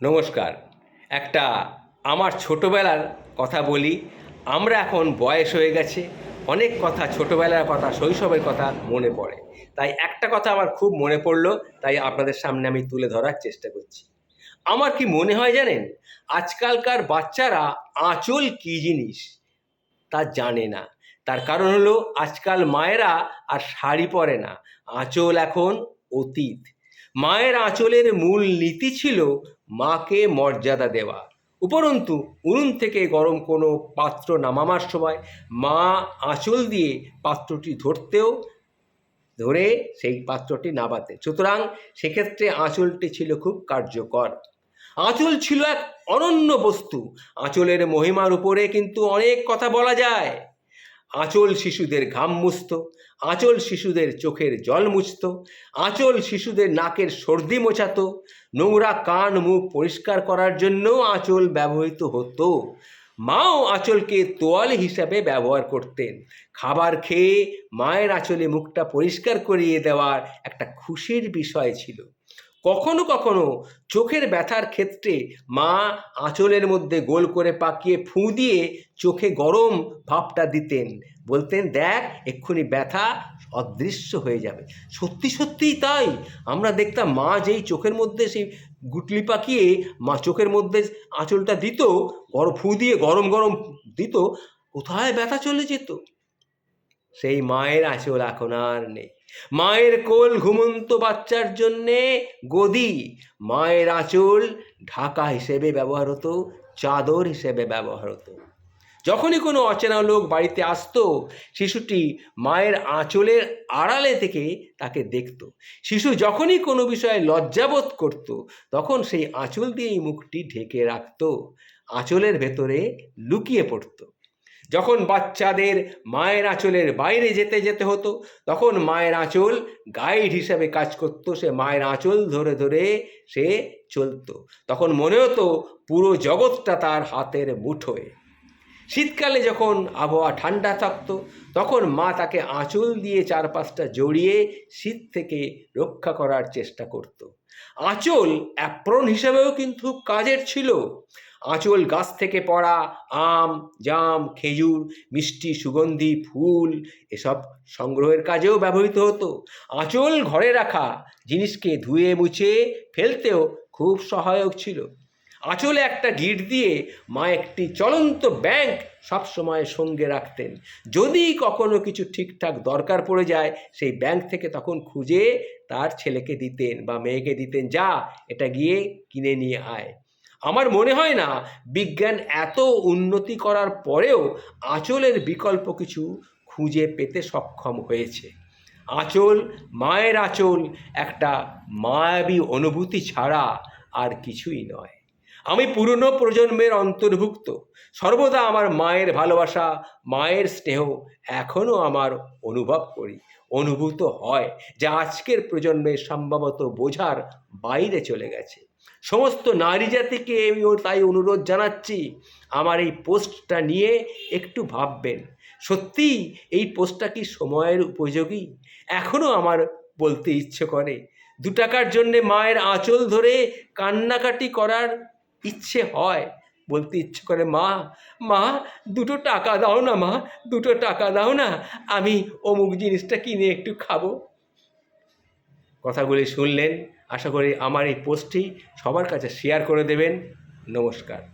নমস্কার। একটা আমার ছোটোবেলার কথা বলি। আমরা এখন বয়স হয়ে গেছে, অনেক কথা ছোটোবেলার কথা, শৈশবের কথা মনে পড়ে। তাই একটা কথা আমার খুব মনে পড়ল, তাই আপনাদের সামনে আমি তুলে ধরার চেষ্টা করছি। আমার কি মনে হয় জানেন? আজকালকার বাচ্চারা আঁচল কী জিনিস তা জানে না। তার কারণ হলো আজকাল মায়েরা আর শাড়ি পরে না, আঁচল এখন অতীত। মায়ের আঁচলের মূল নীতি ছিল মাকে মর্যাদা দেওয়া। উপরন্তু, উনুন থেকে গরম কোনো পাত্র নামাবার সময় মা আঁচল দিয়ে পাত্রটি ধরতেও, ধরে সেই পাত্রটি নামাতে। সুতরাং সেক্ষেত্রে আঁচলটি ছিল খুব কার্যকর। আঁচল ছিল এক অনন্য বস্তু। আঁচলের মহিমার উপরে কিন্তু অনেক কথা বলা যায়। আঁচল শিশুদের ঘাম মুছত, আঁচল শিশুদের চোখের জল মুছত, আঁচল শিশুদের নাকের সর্দি মোছাত, নোংরা কান মুখ পরিষ্কার করার জন্য আঁচল ব্যবহৃত হতো। মাও আঁচলকে তোয়াল হিসাবে ব্যবহার করতেন। খাবার খেয়ে মায়ের আঁচলে মুখটা পরিষ্কার করিয়ে দেওয়ার একটা খুশির বিষয় ছিল। কখনো কখনো চোখের ব্যথার ক্ষেত্রে মা আঁচলের মধ্যে গোল করে পাকিয়ে ফুঁ দিয়ে চোখে গরম ভাবটা দিতেন। বলতেন, দেখ, এক্ষুনি ব্যথা অদৃশ্য হয়ে যাবে। সত্যি, সত্যিই তাই। আমরা দেখতাম মা যেই চোখের মধ্যে সেই গুটলি পাকিয়ে মা চোখের মধ্যে আঁচলটা দিত গরম ফুঁ দিয়ে গরম গরম দিত, কোথায় ব্যথা চলে যেত? সেই মায়ের আঁচল এখন আর নেই। মায়ের কোল ঘুমন্ত বাচ্চার জন্যে গদি। মায়ের আঁচল ঢাকা হিসেবে ব্যবহার হতো চাদর হিসেবে ব্যবহার হতো যখনই কোনো অচেনা লোক বাড়িতে আসতো, শিশুটি মায়ের আঁচলের আড়ালে থেকে তাকে দেখত। শিশু যখনই কোনো বিষয়ে লজ্জাবোধ করত, তখন সেই আঁচল দিয়েই মুখটি ঢেকে রাখত। আঁচলের ভেতরে লুকিয়ে পড়তো। যখন বাচ্চাদের মায়ের আঁচলের বাইরে যেতে যেতে হতো, তখন মায়ের আঁচল গাইড হিসাবে কাজ করতো, সে মায়ের আঁচল ধরে ধরে সে চলতো। তখন মনে হতো পুরো জগৎটা তার হাতের মুঠোয়। শীতকালে যখন আবহাওয়া ঠান্ডা থাকতো, তখন মা তাকে আঁচল দিয়ে চারপাশটা জড়িয়ে শীত থেকে রক্ষা করার চেষ্টা করত। আঁচল অ্যাপ্রন হিসাবেও কিন্তু কাজের ছিল। আঁচল গাছ থেকে পড়া আম, জাম, খেজুর, মিষ্টি, সুগন্ধি, ফুল, এসব সংগ্রহের কাজেও ব্যবহৃত হতো। আঁচল ঘরে রাখা জিনিসকে ধুয়ে, মুছে ফেলতেও খুব সহায়ক ছিল। আঁচলে একটা গিট দিয়ে মা একটি চলন্ত ব্যাংক সবসময় সঙ্গে রাখতেন। যদি কখনো কিছু ঠিকঠাক দরকার পড়ে যায়, সেই ব্যাংক থেকে তখন খুঁজে তার ছেলেকে দিতেন বা মেয়েকে দিতেন, যা, এটা গিয়ে কিনে নিয়ে আয়। আমার মনে হয় না বিজ্ঞান এত উন্নতি করার পরেও আঁচলের বিকল্প কিছু খুঁজে পেতে সক্ষম হয়েছে। আঁচল, মায়ের আঁচল একটা মায়াবী অনুভূতি ছাড়া আর কিছুই নয়। আমি পুরনো প্রজন্মের অন্তর্ভুক্ত। সর্বদা আমার মায়ের ভালোবাসা, মায়ের স্নেহ এখনও আমার অনুভব করি, অনুভূত হয়, যা আজকের প্রজন্মে সম্ভবত বোঝার বাইরে চলে গেছে। সমস্ত নারী জাতিকে আমি তাই অনুরোধ জানাচ্ছি, আমার এই পোস্টটা নিয়ে একটু ভাববেন। সত্যি এই পোস্টটা কি সময়ের উপযোগী? এখনও আমার বলতে ইচ্ছে করে। দু টাকার জন্যে মায়ের আঁচল ধরে কান্নাকাটি করার ইচ্ছে হয়, বলতে ইচ্ছে করে, মা মা, দুটো টাকা দাও না, মা, দুটো টাকা দাও না, আমি অমুক জিনিসটা কিনে একটু খাব। কথাগুলি শুনলেন। আশা করি আমার এই পোস্টটি সবার কাছে শেয়ার করে দেবেন। নমস্কার।